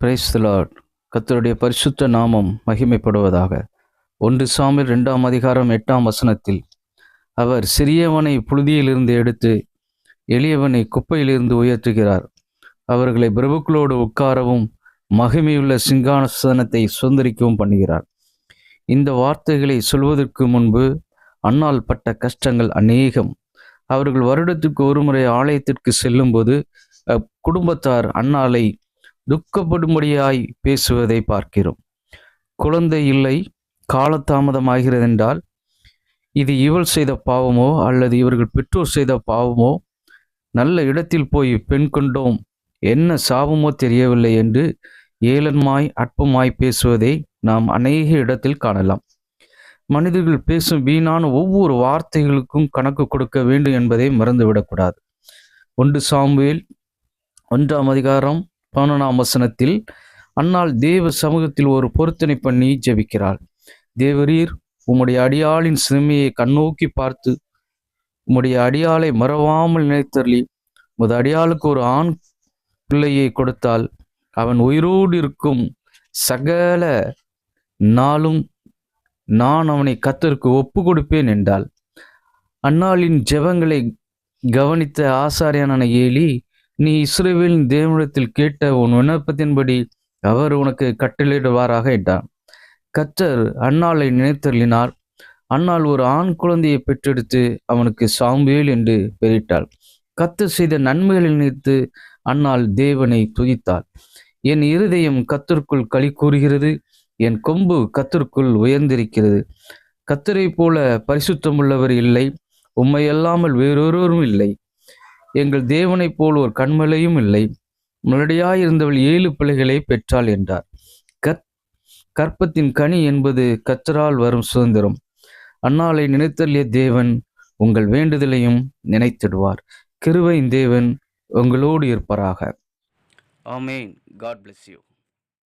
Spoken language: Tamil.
பிரைஸ்தலாட் கத்தருடைய பரிசுத்த நாமம் மகிமைப்படுவதாக. ஒன்று சாமில் ரெண்டாம் அதிகாரம் எட்டாம் வசனத்தில் அவர் சிறியவனை புழுதியிலிருந்து எடுத்து எளியவனை குப்பையிலிருந்து உயர்த்துகிறார். அவர்களை பிரபுக்களோடு உட்காரவும் மகிமையுள்ள சிங்காசனத்தை சுதந்திரிக்கவும் பண்ணுகிறார். இந்த வார்த்தைகளை சொல்வதற்கு முன்பு அன்னால் பட்ட கஷ்டங்கள் அநேகம். அவர்கள் வருடத்துக்கு ஒருமுறை ஆலயத்திற்கு செல்லும்போது குடும்பத்தார் அன்னாலை துக்கப்படும்படியாய் பேசுவதை பார்க்கிறோம். குழந்தை இல்லை காலதாமதமாகிறது என்றால் இது இவள் செய்த பாவமோ அல்லது இவர்கள் பெற்றோர் செய்த பாவமோ நல்ல இடத்தில் போய் பெண் கொண்டோம் என்ன சாபமோ தெரியவில்லை என்று ஏளன்மாய் அற்பமாய் பேசுவதை நாம் அநேக இடத்தில் காணலாம். மனிதர்கள் பேசும் வீணான ஒவ்வொரு வார்த்தைகளுக்கும் கணக்கு கொடுக்க வேண்டும் என்பதை மறந்துவிடக்கூடாது. ஒன்று சாமுவேல் ஒன்றாம் அதிகாரம் பதினொன்றாம் வசனத்தில் அன்னால் தேவ சமூகத்தில் ஒரு பொருத்தனை பண்ணி ஜெபிக்கிறாள் தேவரீர் உம்முடைய அடியாளின் சிறுமியை கண்ணோக்கி பார்த்து உம்முடைய அடியாளை மறவாமல் நினைத்தள்ளி உமது அடியாளுக்கு ஒரு ஆண் பிள்ளையை கொடுத்தால் அவன் உயிரோடு இருக்கும் சகல நாளும் நான் அவனை கத்தருக்கு ஒப்பு கொடுப்பேன் என்றாள். அன்னாளின் ஜெபங்களை கவனித்த ஆசாரியான ஏலி நீ இஸ்ரவேலின் தேவனிடத்தில் கேட்ட உன் விண்ணப்பத்தின்படி அவர் உனக்கு கட்டளையிடுவாராக என்றான். கத்தர் அன்னாளை நினைத்தருளினார். அன்னாள் ஒரு ஆண் குழந்தையை பெற்றெடுத்து அவனுக்கு சாம்பேல் என்று பெயரிட்டாள். கத்தர் செய்த நன்மைகளை நினைத்து அண்ணாள் தேவனை துதித்தாள் என் இருதயம் கத்தருக்குள் களி கூறுகிறது என் கொம்பு கத்தருக்குள் உயர்ந்திருக்கிறது. கத்தரை போல பரிசுத்தமுள்ளவர் இல்லை உம்மையல்லாமல் வேறொருவரும் இல்லை. எங்கள் தேவனைப் போல் ஒரு கண்மலையும் இல்லை. முன்னடியாயிருந்தவள் ஏழு பிள்ளைகளை பெற்றாள் என்றார். கற் கற்பத்தின் கனி என்பது கத்தரால் வரும் சுதந்திரம். அன்னாலை நினைத்தள்ளிய தேவன் உங்கள் வேண்டுதலையும் நினைத்திடுவார். கிருவையின் தேவன் உங்களோடு இருப்பாராக. ஆமேன். God bless you